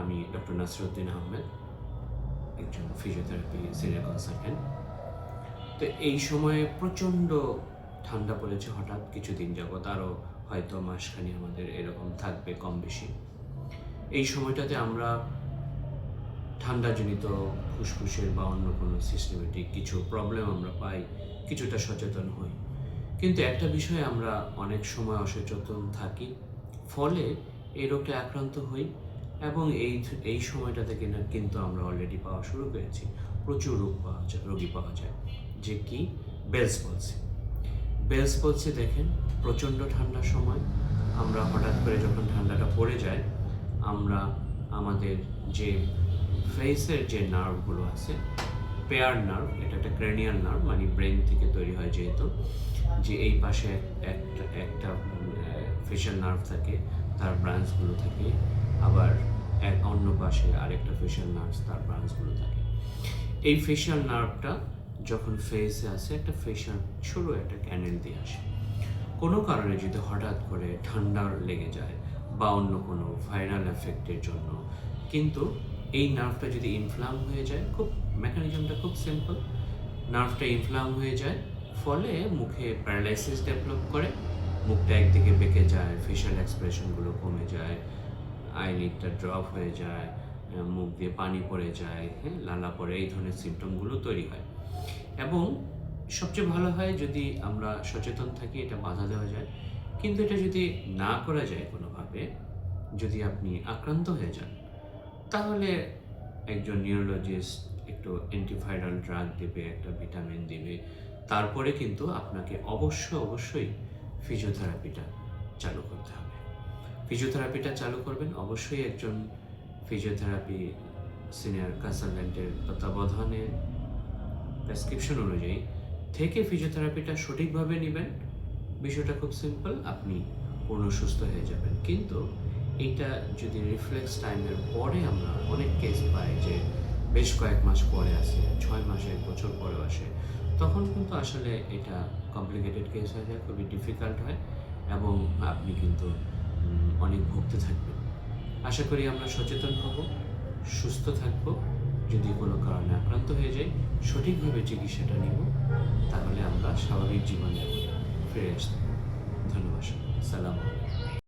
আমি ডক্টর নাসরুদ্দিন আহমেদ, একজন physiotherapy senior consultant তো এই সময়ে প্রচণ্ড ঠান্ডা পড়েছে, হঠাৎ কিছুদিন যাবৎ আরও হয়তো মাসখানি আমাদের এরকম থাকবে কম বেশি। এই সময়টাতে আমরা ঠান্ডাজনিত ফুসফুসের বা অন্য কোনো সিস্টেমেটিক কিছু প্রবলেম আমরা পাই, কিছুটা সচেতন হই। কিন্তু একটা বিষয়ে আমরা অনেক সময় অসচেতন থাকি, ফলে এই রোগটা আক্রান্ত হই। এবং এই এই সময়টাতে কিনা কিন্তু আমরা অলরেডি পাওয়া শুরু করেছি। প্রচুর রোগ পাওয়া যায় রোগী পাওয়া যায়। যে কি? বেলস পলসি বেলস পলসি দেখেন, প্রচণ্ড ঠান্ডার সময়। আমরা হঠাৎ করে যখন ঠান্ডাটা পড়ে যায়, আমরা আমাদের যে ফেসের যে নার্ভগুলো আছে, পেয়ার নার্ভ এটা একটা ক্রেনিয়াল নার্ভ মানে ব্রেন থেকে তৈরি হয় যেহেতু, যে এই পাশে একটা একটা ফেশিয়াল নার্ভ থাকে, তার ব্রাঞ্চগুলো থাকে পাশে আরেকটা ফেশিয়াল নার্ভ তার ব্রাঞ্চগুলো থাকে। এই ফেশিয়াল নার্ভটা যখন ফেসে আসে, একটা ফেশিয়াল ছোট একটা ক্যানেল দিয়ে আসে। কোনো কারণে যদি হঠাৎ করে ঠান্ডা লেগে যায় বা অন্য কোনো ভাইরাল এফেক্টের জন্য, কিন্তু এই নার্ভটা যদি ইনফ্লাম হয়ে যায়, খুব মেকানিজমটা খুব সিম্পল নার্ভটা ইনফ্লাম হয়ে যায়, ফলে মুখে প্যারালাইসিস ডেভেলপ করে, মুখটা একদিকে বেঁকে যায় ফেশিয়াল এক্সপ্রেশনগুলো কমে যায় আইলিডটা ড্রপ হয়ে যায় মুখ দিয়ে পানি পড়ে যায় হ্যাঁ লালা পড়ে এই ধরনের সিমটমগুলো তৈরি হয়। এবং সবচেয়ে ভালো হয় যদি আমরা সচেতন থাকি, এটা বাধা দেওয়া যায়। কিন্তু এটা যদি না করা যায় কোনোভাবে, যদি আপনি আক্রান্ত হয়ে যান, তাহলে একজন নিউরোলজিস্ট একটু অ্যান্টিভাইরাল ড্রাগ দেবে, একটা ভিটামিন দেবে, তারপরে কিন্তু আপনাকে অবশ্যই অবশ্যই ফিজিওথেরাপিটা চালু ফিজিওথেরাপিটা চালু করবেন। অবশ্যই একজন ফিজিওথেরাপি সিনিয়র কনসালটেন্টের তত্ত্বাবধানে প্রেসক্রিপশন অনুযায়ী থেকে ফিজিওথেরাপিটা সঠিকভাবে নেবেন। বিষয়টা খুব সিম্পল, আপনি পূর্ণ সুস্থ হয়ে যাবেন। কিন্তু এটা যদি রিফ্লেক্স টাইমের পরে আমরা অনেক কেস পাই যে বেশ কয়েক মাস পরে আসে, ছয় মাস, এক বছর পরে আসে, তখন কিন্তু আসলে এটা কমপ্লিকেটেড কেস হয়ে যায়, খুবই ডিফিকাল্ট হয় এবং আপনি কিন্তু অনেক ভুগতে থাকবেন আশা করি আমরা সচেতন হব, সুস্থ থাকব। যদি কোনো কারণে আক্রান্ত হয়ে যাই, সঠিকভাবে চিকিৎসাটা নিব, তাহলে আমরা স্বাভাবিক জীবনে ফিরে আসতে ধন্যবাদ সালাম আলাইকুম।